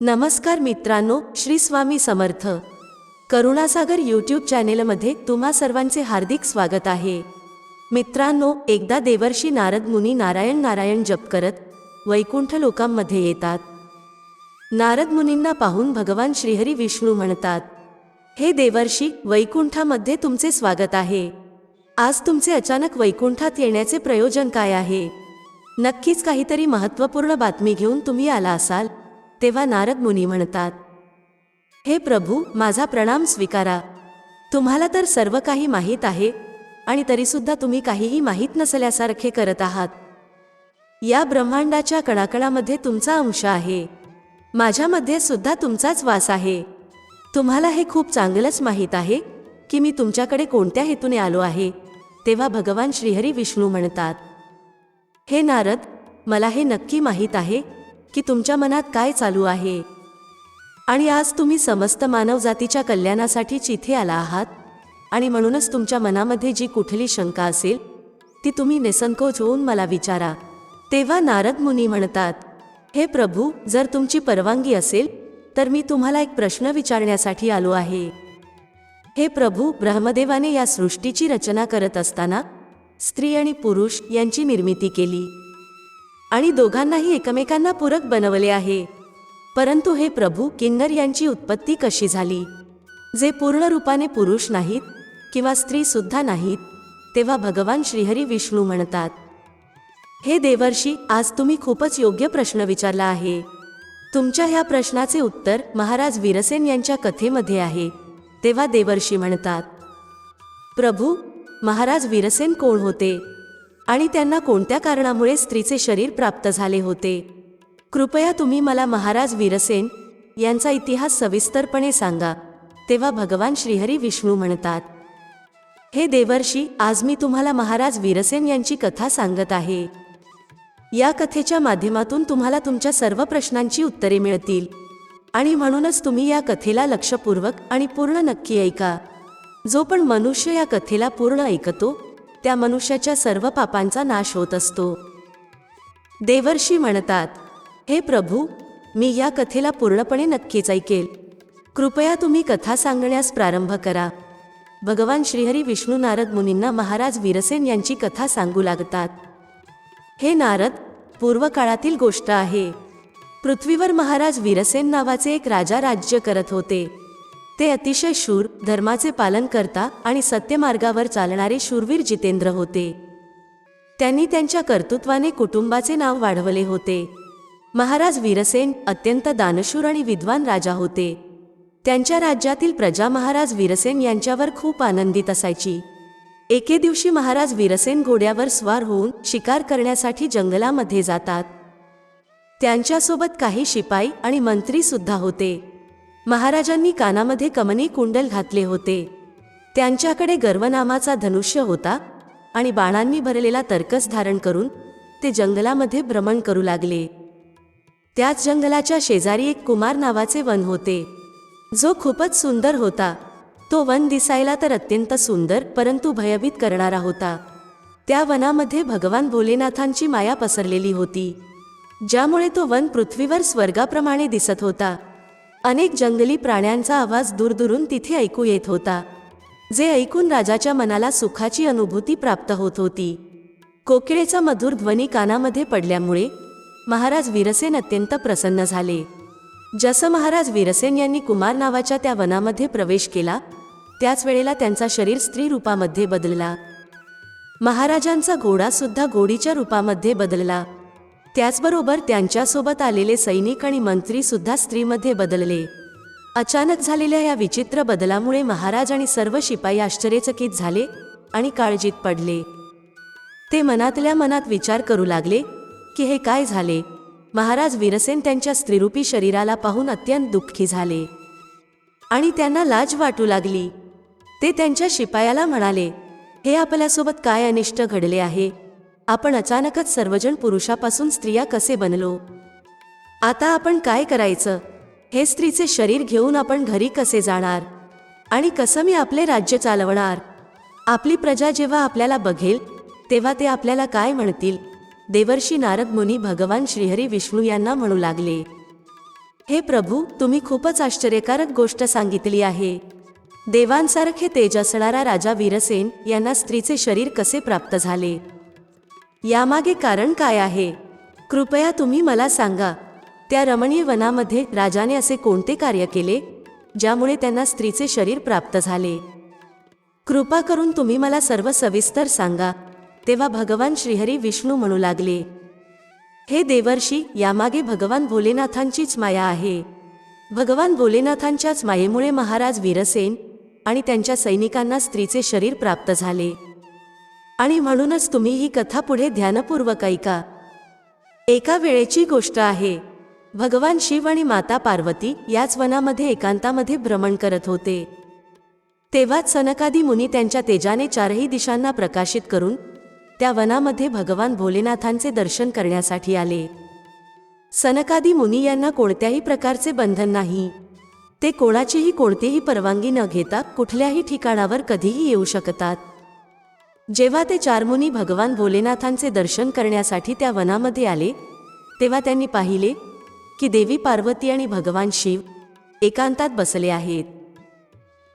नमस्कार मित्रांनो श्री स्वामी समर्थ. करुणासागर यूट्यूब चॅनेलमध्ये तुम्हा सर्वांचे हार्दिक स्वागत आहे. मित्रांनो एकदा देवर्षी नारद मुनी नारायण नारायण जप करत वैकुंठ लोकांमध्ये येतात. नारद मुनींना पाहून भगवान श्रीहरी विष्णू म्हणतात हे देवर्षी वैकुंठामध्ये तुमचे स्वागत आहे. आज तुमचे अचानक वैकुंठात येण्याचे प्रयोजन काय आहे? नक्कीच काहीतरी महत्त्वपूर्ण बातमी घेऊन तुम्ही आला असाल. तेव्हा नारद मुनी म्हणतात हे प्रभू माझा प्रणाम स्वीकारा. तुम्हाला तर सर्व काही माहीत आहे आणि तरीसुद्धा तुम्ही काहीही माहीत नसल्यासारखे करत आहात. या ब्रह्मांडाच्या कणाकणामध्ये तुमचा अंश आहे. माझ्यामध्ये सुद्धा तुमचाच वास आहे. तुम्हाला हे खूप चांगलंच माहीत आहे की मी तुमच्याकडे कोणत्या हेतूने आलो आहे. तेव्हा भगवान श्रीहरी विष्णू म्हणतात हे नारद मला हे नक्की माहीत आहे की तुमच्या मनात काय चालू आहे? आणि आज तुम्ही समस्त मानवजातीच्या कल्याणासाठीच इथे आला आहात? आणि म्हणूनच तुमच्या मनामध्ये जी कुठली शंका असेल ती तुम्ही निसंकोच होऊन मला विचारा. तेव्हा नारद मुनी म्हणतात हे प्रभू जर तुमची परवानगी असेल तर मी तुम्हाला एक प्रश्न विचारण्यासाठी आलो आहे. हे प्रभू ब्रह्मदेवाने या सृष्टीची रचना करत असताना स्त्री आणि पुरुष यांची निर्मिती केली. आणि दोघांनाही एकमेकांना पूरक बनवले आहे. परंतु हे प्रभू किन्नर यांची उत्पत्ती कशी झाली? जे पूर्ण रूपाने पुरुष नाहीत किंवा स्त्री सुद्धा नाहीत तेव्हा भगवान श्रीहरी विष्णू म्हणतात हे देवर्षी आज तुम्ही खूपच योग्य प्रश्न विचारला आहे. तुमच्या ह्या प्रश्नाचे उत्तर महाराज वीरसेन यांच्या कथेमध्ये आहे. तेव्हा देवर्षी म्हणतात प्रभू महाराज वीरसेन कोण होते? आणि त्यांना कोणत्या कारणामुळे स्त्रीचे शरीर प्राप्त झाले होते? कृपया तुम्ही मला महाराज वीरसेन यांचा इतिहास सविस्तरपणे सांगा तेव्हा भगवान श्रीहरी विष्णू म्हणतात. हे देवर्षी आज मी तुम्हाला महाराज वीरसेन यांची कथा सांगत आहे. या कथेच्या माध्यमातून तुम्हाला तुमच्या सर्व प्रश्नांची उत्तरे मिळतील. आणि म्हणूनच तुम्ही या कथेला लक्षपूर्वक आणि पूर्ण नक्की ऐका. जो पण मनुष्य या कथेला पूर्ण ऐकतो त्या मनुष्याच्या सर्व पापांचा नाश होत असतो. देवर्षी म्हणतात हे प्रभू मी या कथेला पूर्णपणे नक्कीच ऐकेल. कृपया तुम्ही कथा सांगण्यास प्रारंभ करा. भगवान श्रीहरी विष्णू नारद मुनींना महाराज वीरसेन यांची कथा सांगू लागतात. हे नारद पूर्वकाळातील गोष्ट आहे. पृथ्वीवर महाराज वीरसेन नावाचे एक राजा राज्य करत होते. ते अतिशय शूर धर्माचे पालन करता आणि सत्यमार्गावर चालणारे शूरवीर जितेंद्र होते. त्यांनी त्यांच्या कर्तृत्वाने कुटुंबाचे नाव वाढवले होते. महाराज वीरसेन अत्यंत दानशूर आणि विद्वान राजा होते. त्यांच्या राज्यातील प्रजा महाराज वीरसेन यांच्यावर खूप आनंदित असायची. एके दिवशी महाराज वीरसेन घोड्यावर स्वार होऊन शिकार करण्यासाठी जंगलामध्ये जातात. त्यांच्यासोबत काही शिपाई आणि मंत्री सुद्धा होते. महाराजांनी कानामध्ये कमनी कुंडल घातले होते. त्यांच्याकडे गर्वनामाचा धनुष्य होता आणि बाणांनी भरलेला तर्कस धारण करून ते जंगलामध्ये भ्रमण करू लागले. त्याच जंगलाच्या शेजारी एक कुमार नावाचे वन होते. जो खूपच सुंदर होता. तो वन दिसायला तर अत्यंत सुंदर परंतु भयभीत करणारा होता. त्या वनामध्ये भगवान भोलेनाथांची माया पसरलेली होती. ज्यामुळे तो वन पृथ्वीवर स्वर्गाप्रमाणे दिसत होता. अनेक जंगली प्राण्यांचा आवाज दूरदूरून तिथे ऐकू येत होता जे ऐकून राजाच्या मनाला सुखाची अनुभूती प्राप्त होत होती. कोकिळेचा मधुर ध्वनी कानामध्ये पडल्यामुळे महाराज वीरसेन अत्यंत प्रसन्न झाले. जसं महाराज वीरसेन यांनी कुमार नावाच्या त्या वनामध्ये प्रवेश केला त्याच वेळेला त्यांचा शरीर स्त्री रूपामध्ये बदलला. महाराजांचा घोडा सुद्धा घोडीच्या रूपामध्ये बदलला. त्याचबरोबर त्यांच्यासोबत आलेले सैनिक आणि मंत्री सुद्धा स्त्रीमध्ये बदलले. अचानक झालेल्या या विचित्र बदलामुळे महाराज आणि सर्व शिपाई आश्चर्यचकित झाले आणि काळजीत पडले. ते मनातल्या मनात विचार करू लागले की हे काय झाले? महाराज वीरसेन त्यांच्या स्त्रीरूपी शरीराला पाहून अत्यंत दुःखी झाले. आणि त्यांना लाज वाटू लागली. ते त्यांच्या शिपायाला म्हणाले हे आपल्यासोबत काय अनिष्ट घडले आहे? आपण अचानकच सर्वजण पुरुषापासून स्त्रिया कसे बनलो? आता आपण काय करायचं? हे स्त्रीचे शरीर घेऊन आपण घरी कसे जाणार? आणि कसं मी आपले राज्य चालवणार? आपली प्रजा जेव्हा आपल्याला बघेल तेव्हा ते आपल्याला काय म्हणतील? देवर्षी नारद मुनी भगवान श्रीहरी विष्णू यांना म्हणू लागले. हे प्रभू तुम्ही खूपच आश्चर्यकारक गोष्ट सांगितली आहे. देवांसारखे तेज असणारा राजा वीरसेन यांना स्त्रीचे शरीर कसे प्राप्त झाले? यामागे कारण काय आहे? कृपया तुम्ही मला सांगा. त्या रमणीय वनामध्ये राजाने असे कोणते कार्य केले ज्यामुळे त्यांना स्त्रीचे शरीर प्राप्त झाले? कृपा करून तुम्ही मला सर्व सविस्तर सांगा. तेव्हा भगवान श्रीहरी विष्णू म्हणू लागले हे देवर्षी यामागे भगवान भोलेनाथांचीच माया आहे. भगवान भोलेनाथांच्याच मायेमुळे महाराज वीरसेन आणि त्यांच्या सैनिकांना स्त्रीचे शरीर प्राप्त झाले. आणि म्हणूनच तुम्ही ही कथा पुढे ध्यानपूर्वक ऐका. एका वेळेची गोष्ट आहे. भगवान शिव आणि माता पार्वती याच वनामध्ये एकांतामध्ये भ्रमण करत होते. तेव्हाच सनकादी मुनी त्यांच्या तेजाने चारही दिशांना प्रकाशित करून त्या वनामध्ये भगवान भोलेनाथांचे दर्शन करण्यासाठी आले. सनकादी मुनी यांना कोणत्याही प्रकारचे बंधन नाही. ते कोणाचीही कोणतीही परवानगी न घेता कुठल्याही ठिकाणावर कधीही येऊ शकतात. जेव्हा ते चारमुनी भगवान भोलेनाथांचे दर्शन करण्यासाठी त्या वनामध्ये आले तेव्हा त्यांनी पाहिले की देवी पार्वती आणि भगवान शिव एकांतात बसले आहेत.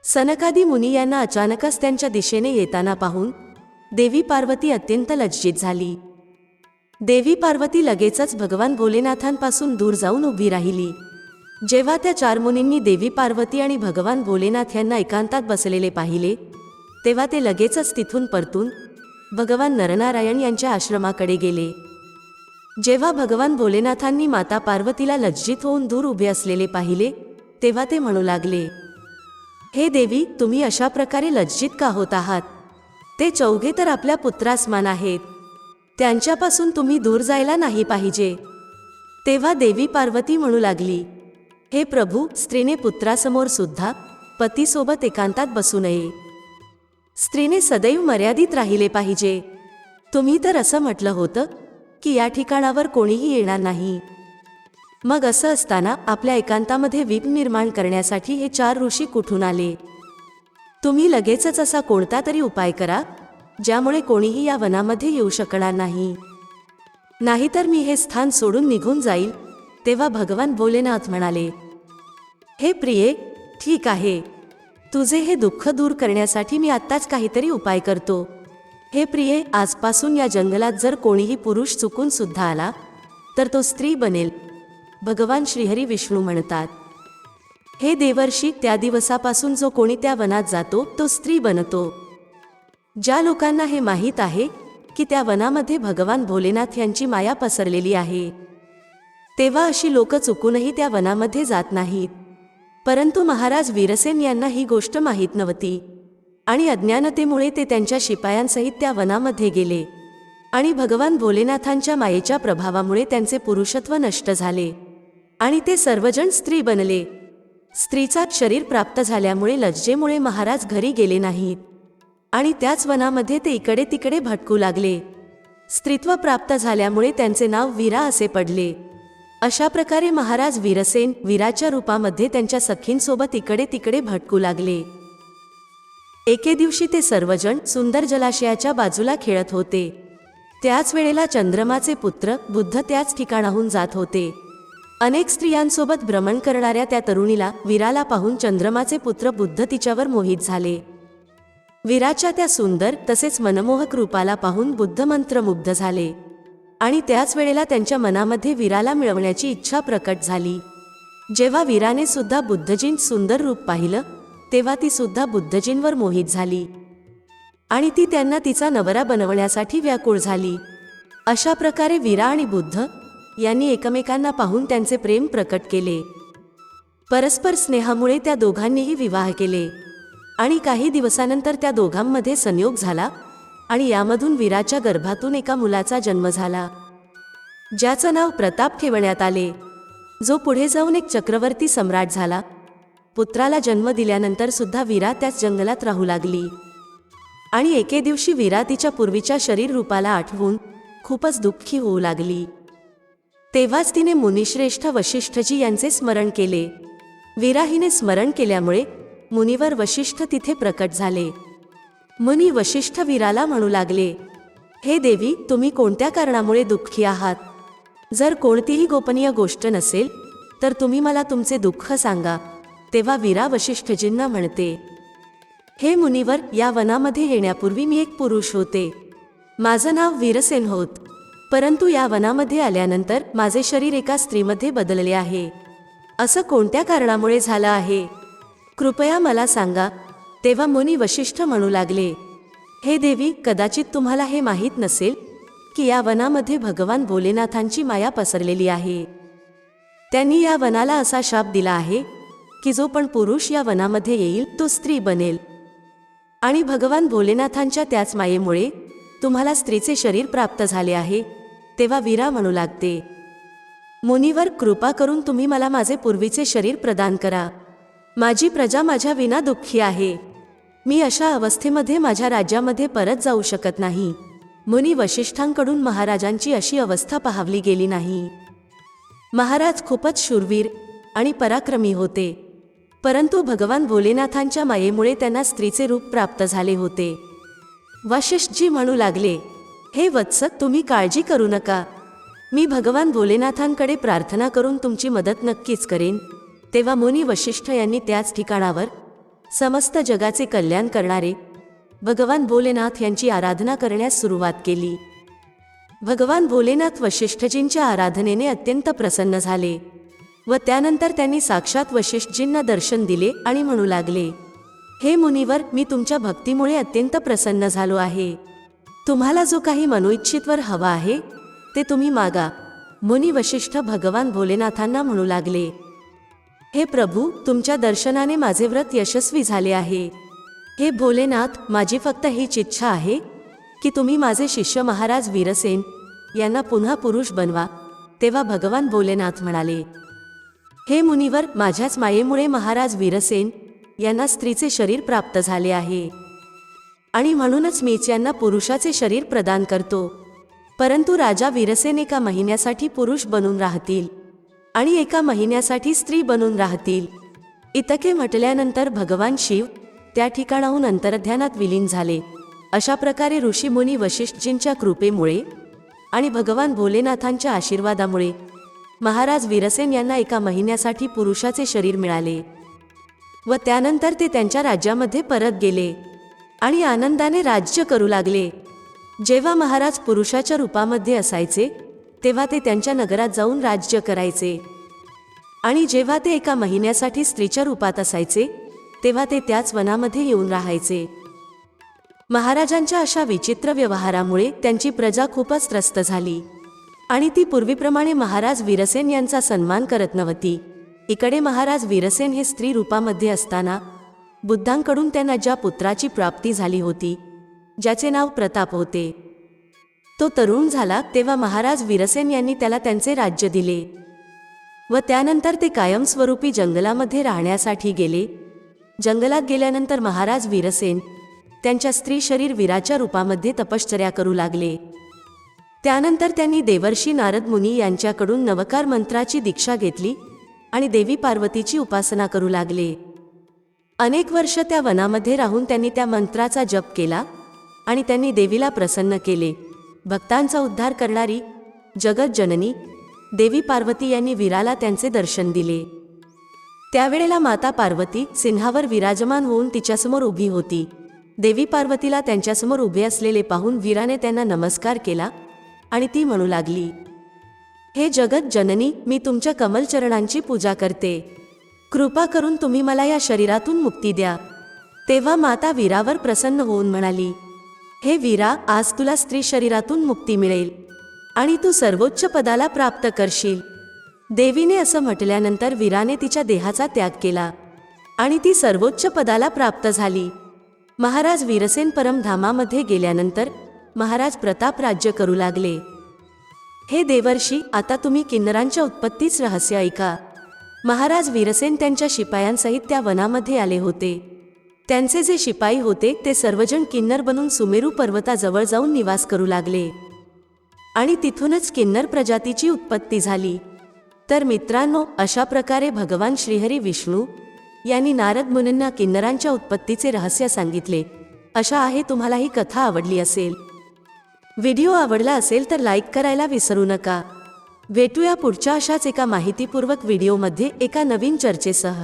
सनकादी मुनी यांना अचानकच त्यांच्या दिशेने येताना पाहून देवी पार्वती अत्यंत लज्जित झाली. देवी पार्वती लगेचच भगवान भोलेनाथांपासून दूर जाऊन उभी राहिली. जेव्हा त्या चार मुनींनी देवी पार्वती आणि भगवान भोलेनाथ यांना एकांतात बसलेले पाहिले तेव्हा ते लगेचच तिथून परतून भगवान नरनारायण यांच्या आश्रमाकडे गेले. जेव्हा भगवान भोलेनाथांनी माता पार्वतीला लज्जित होऊन दूर उभे असलेले पाहिले तेव्हा ते म्हणू लागले हे देवी तुम्ही अशा प्रकारे लज्जित का होत आहात? ते चौघे तर आपल्या पुत्रासमान आहेत. त्यांच्यापासून तुम्ही दूर जायला नाही पाहिजे. तेव्हा देवी पार्वती म्हणू लागली हे प्रभू स्त्रीने पुत्रासमोर सुद्धा पतीसोबत एकांतात बसू नये. स्त्रीने सदैव मर्यादित राहिले पाहिजे. तुम्ही तर असं म्हटलं होतं की या ठिकाणावर कोणीही येणार नाही. मग असं असताना आपल्या एकांतामध्ये विघ्न निर्माण करण्यासाठी हे चार ऋषी कुठून आले? तुम्ही लगेचच असा कोणता तरी उपाय करा ज्यामुळे कोणीही या वनामध्ये येऊ शकणार नाही. नाहीतर मी हे स्थान सोडून निघून जाईल तेव्हा भगवान भोलेनाथ म्हणाले हे प्रिये ठीक आहे. तुझे हे दुःख दूर करण्यासाठी मी आत्ताच काहीतरी उपाय करतो. हे प्रिये आजपासून या जंगलात जर कोणीही पुरुष चुकून सुद्धा आला तर तो स्त्री बनेल. भगवान श्रीहरी विष्णू म्हणतात. हे देवर्षी त्या दिवसापासून जो कोणी त्या वनात जातो तो स्त्री बनतो. ज्या लोकांना हे माहीत आहे की त्या वनामध्ये भगवान भोलेनाथ यांची माया पसरलेली आहे. तेव्हा अशी लोक चुकूनही त्या वनामध्ये जात नाहीत. परंतु महाराज वीरसेन यांना ही गोष्ट माहीत नव्हती. आणि अज्ञानतेमुळे ते त्यांच्या शिपायांसहित त्या वनामध्ये गेले. आणि भगवान भोलेनाथांच्या मायेच्या प्रभावामुळे त्यांचे पुरुषत्व नष्ट झाले. आणि ते सर्वजण स्त्री बनले. स्त्रीचा शरीर प्राप्त झाल्यामुळे लज्जेमुळे महाराज घरी गेले नाहीत. आणि त्याच वनामध्ये ते इकडे तिकडे भटकू लागले. स्त्रीत्व प्राप्त झाल्यामुळे त्यांचे नाव वीरा असे पडले. अशा प्रकारे महाराज वीरसेन वीराच्या रूपामध्ये त्यांच्या सखींसोबत इकडे तिकडे भटकू लागले. एके दिवशी ते सर्वजण सुंदर जलाशयाच्या बाजूला खेळत होते. त्याच वेळेला चंद्रमाचे पुत्र बुद्ध त्याच ठिकाणाहून जात होते. अनेक स्त्रियांसोबत भ्रमण करणाऱ्या त्या तरुणीला वीराला पाहून चंद्रमाचे पुत्र बुद्ध तिच्यावर मोहित झाले. वीराच्या त्या सुंदर तसेच मनमोहक रूपाला पाहून बुद्ध मंत्रमुग्ध झाले. आणि त्याच वेळेला त्यांच्या मनामध्ये वीराला मिळवण्याची इच्छा प्रकट झाली. जेव्हा वीराने सुद्धा बुद्धजीं सुंदर रूप पाहिलं तेव्हा ती सुद्धा बुद्धजींवर मोहित झाली. आणि ती त्यांना तिचा नवरा बनवण्यासाठी व्याकुळ झाली. अशा प्रकारे वीरा आणि बुद्ध यांनी एकमेकांना पाहून त्यांचे प्रेम प्रकट केले. परस्पर स्नेहामुळे त्या दोघांनीही विवाह केले. आणि काही दिवसानंतर त्या दोघांमध्ये संयोग झाला आणि यामधून वीराच्या गर्भातून एका मुलाचा जन्म झाला. ज्याचं नाव प्रताप ठेवण्यात आले. जो पुढे जाऊन एक चक्रवर्ती सम्राट झाला. पुत्राला जन्म दिल्यानंतर सुद्धा वीरा त्याच जंगलात राहू लागली. आणि एके दिवशी वीरा तिच्या पूर्वीच्या शरीर रूपाला आठवून खूपच दुःखी होऊ लागली. तेव्हाच तिने मुनिश्रेष्ठ वशिष्ठजी यांचे स्मरण केले. वीरा हिने स्मरण केल्यामुळे मुनीवर वशिष्ठ तिथे प्रकट झाले. मुनी वशिष्ठ वीराला म्हणू लागले हे देवी तुम्ही कोणत्या कारणामुळे दुःखी आहात? जर कोणतीही गोपनीय गोष्ट नसेल तर तुम्ही मला तुमचे दुःख सांगा तेव्हा वीरा वशिष्ठजींना म्हणते. हे मुनिवर या वनामध्ये येण्यापूर्वी मी एक पुरुष होते. माझं नाव वीरसेन होत परंतु या वनामध्ये आल्यानंतर माझे शरीर एका स्त्रीमध्ये बदलले आहे. असं कोणत्या कारणामुळे झालं आहे? कृपया मला सांगा तेव्हा मुनी वशिष्ठ म्हणू लागले हे देवी कदाचित तुम्हाला हे माहीत नसेल की या वनामध्ये भगवान भोलेनाथांची माया पसरलेली आहे. त्यांनी या वनाला असा शाप दिला आहे की जो पण पुरुष या वनामध्ये येईल तो स्त्री बनेल. आणि भगवान भोलेनाथांच्या त्याच मायेमुळे तुम्हाला स्त्रीचे शरीर प्राप्त झाले आहे तेव्हा वीरा म्हणू लागते. मुनीवर कृपा करून तुम्ही मला माझे पूर्वीचे शरीर प्रदान करा. माझी प्रजा माझ्या विना दुःखी आहे. मी अशा अवस्थेमध्ये माझ्या राज्यामध्ये परत जाऊ शकत नाही. मुनी वशिष्ठांकडून महाराजांची अशी अवस्था पाहावली गेली नाही. महाराज खूपच शूरवीर आणि पराक्रमी होते. परंतु भगवान भोलेनाथांच्या मायेमुळे त्यांना स्त्रीचे रूप प्राप्त झाले होते. वशिष्ठजी म्हणू लागले हे वत्स तुम्ही काळजी करू नका. मी भगवान भोलेनाथांकडे प्रार्थना करून तुमची मदत नक्कीच करेन. तेव्हा मुनी वशिष्ठ यांनी त्याच ठिकाणावर समस्त जगाचे कल्याण करणारे भगवान भोलेनाथ यांची आराधना करण्यास सुरुवात केली. भगवान भोलेनाथ वशिष्ठजींच्या आराधनेने अत्यंत प्रसन्न झाले व त्यानंतर त्यांनी साक्षात वशिष्ठजींना दर्शन दिले आणि म्हणू लागले हे मुनिवर मी तुमच्या भक्तीमुळे अत्यंत प्रसन्न झालो आहे. तुम्हाला जो काही मनोइच्छितवर हवा आहे ते तुम्ही मागा. मुनी वशिष्ठ भगवान भोलेनाथांना म्हणू लागले हे प्रभू तुमच्या दर्शनाने माझे व्रत यशस्वी झाले आहे. हे भोलेनाथ माझी फक्त हीच इच्छा आहे की तुम्ही माझे शिष्य महाराज वीरसेन यांना पुन्हा पुरुष बनवा तेव्हा भगवान भोलेनाथ म्हणाले. हे मुनिवर माझ्याच मायेमुळे महाराज वीरसेन यांना स्त्रीचे शरीर प्राप्त झाले आहे. आणि म्हणूनच मीच यांना पुरुषाचे शरीर प्रदान करतो. परंतु राजा वीरसेन एका महिन्यासाठी पुरुष बनून राहतील. आणि एका महिन्यासाठी स्त्री बनून राहतील. इतके म्हटल्यानंतर भगवान शिव त्या ठिकाणाहून अंतर्ध्यानात विलीन झाले. अशा प्रकारे ऋषीमुनी वशिष्ठजींच्या कृपेमुळे आणि भगवान भोलेनाथांच्या आशीर्वादामुळे महाराज वीरसेन यांना एका महिन्यासाठी पुरुषाचे शरीर मिळाले व त्यानंतर ते त्यांच्या राज्यामध्ये परत गेले आणि आनंदाने राज्य करू लागले. जेव्हा महाराज पुरुषाच्या रूपामध्ये असायचे तेव्हा ते त्यांच्या नगरात जाऊन राज्य करायचे. आणि जेव्हा ते एका महिन्यासाठी स्त्रीच्या रूपात असायचे तेव्हा ते त्याच वनामध्ये येऊन राहायचे. महाराजांच्या अशा विचित्र व्यवहारामुळे त्यांची प्रजा खूपच त्रस्त झाली. आणि ती पूर्वीप्रमाणे महाराज वीरसेन यांचा सन्मान करत नव्हती. इकडे महाराज वीरसेन हे स्त्री रूपामध्ये असताना बुद्धांकडून त्यांना ज्या पुत्राची प्राप्ती झाली होती ज्याचे नाव प्रताप होते. तो तरुण झाला तेव्हा महाराज वीरसेन यांनी त्याला त्यांचे राज्य दिले व त्यानंतर ते कायमस्वरूपी जंगलामध्ये राहण्यासाठी गेले. जंगलात गेल्यानंतर महाराज वीरसेन त्यांच्या स्त्री शरीर वीराच्या रूपामध्ये तपश्चर्या करू लागले. त्यानंतर त्यांनी देवर्षी नारद मुनी यांच्याकडून नवकार मंत्राची दीक्षा घेतली आणि देवी पार्वतीची उपासना करू लागले. अनेक वर्ष त्या वनामध्ये राहून त्यांनी त्या मंत्राचा जप केला आणि त्यांनी देवीला प्रसन्न केले. भक्तांचा उद्धार करणारी जगत जननी देवी पार्वती यांनी वीराला त्यांचे दर्शन दिले. त्यावेळेला माता पार्वती सिंहावर विराजमान होऊन तिच्यासमोर उभी होती. देवी पार्वतीला त्यांच्यासमोर उभे असलेले पाहून वीराने त्यांना नमस्कार केला आणि ती म्हणू लागली हे जगत जननी मी तुमच्या कमलचरणांची पूजा करते. कृपा करून तुम्ही मला या शरीरातून मुक्ती द्या. तेव्हा माता वीरावर प्रसन्न होऊन म्हणाली हे वीरा आज तुला स्त्री शरीरातून मुक्ती मिळेल आणि तू सर्वोच्च पदाला प्राप्त करशील. देवीने असं म्हटल्यानंतर वीराने तिच्या देहाचा त्याग केला आणि ती सर्वोच्च पदाला प्राप्त झाली. महाराज वीरसेन परमधामामध्ये गेल्यानंतर महाराज प्रताप राज्य करू लागले. हे देवर्षी आता तुम्ही किन्नरांच्या उत्पत्तीच रहस्य ऐका महाराज वीरसेन त्यांच्या शिपायांसहित त्या वनामध्ये आले होते. त्यांचे जे शिपाई होते ते सर्वजण किन्नर बनून सुमेरू पर्वताजवळ जाऊन निवास करू लागले. आणि तिथूनच किन्नर प्रजातीची उत्पत्ती झाली. तर मित्रांनो अशा प्रकारे भगवान श्रीहरी विष्णू यांनी नारद मुनींना किन्नरांच्या उत्पत्तीचे रहस्य सांगितले. अशा आहे तुम्हाला ही कथा आवडली असेल. व्हिडिओ आवडला असेल तर लाईक करायला विसरू नका. भेटूया पुढच्या अशाच एका माहितीपूर्वक व्हिडिओमध्ये एका नवीन चर्चेसह.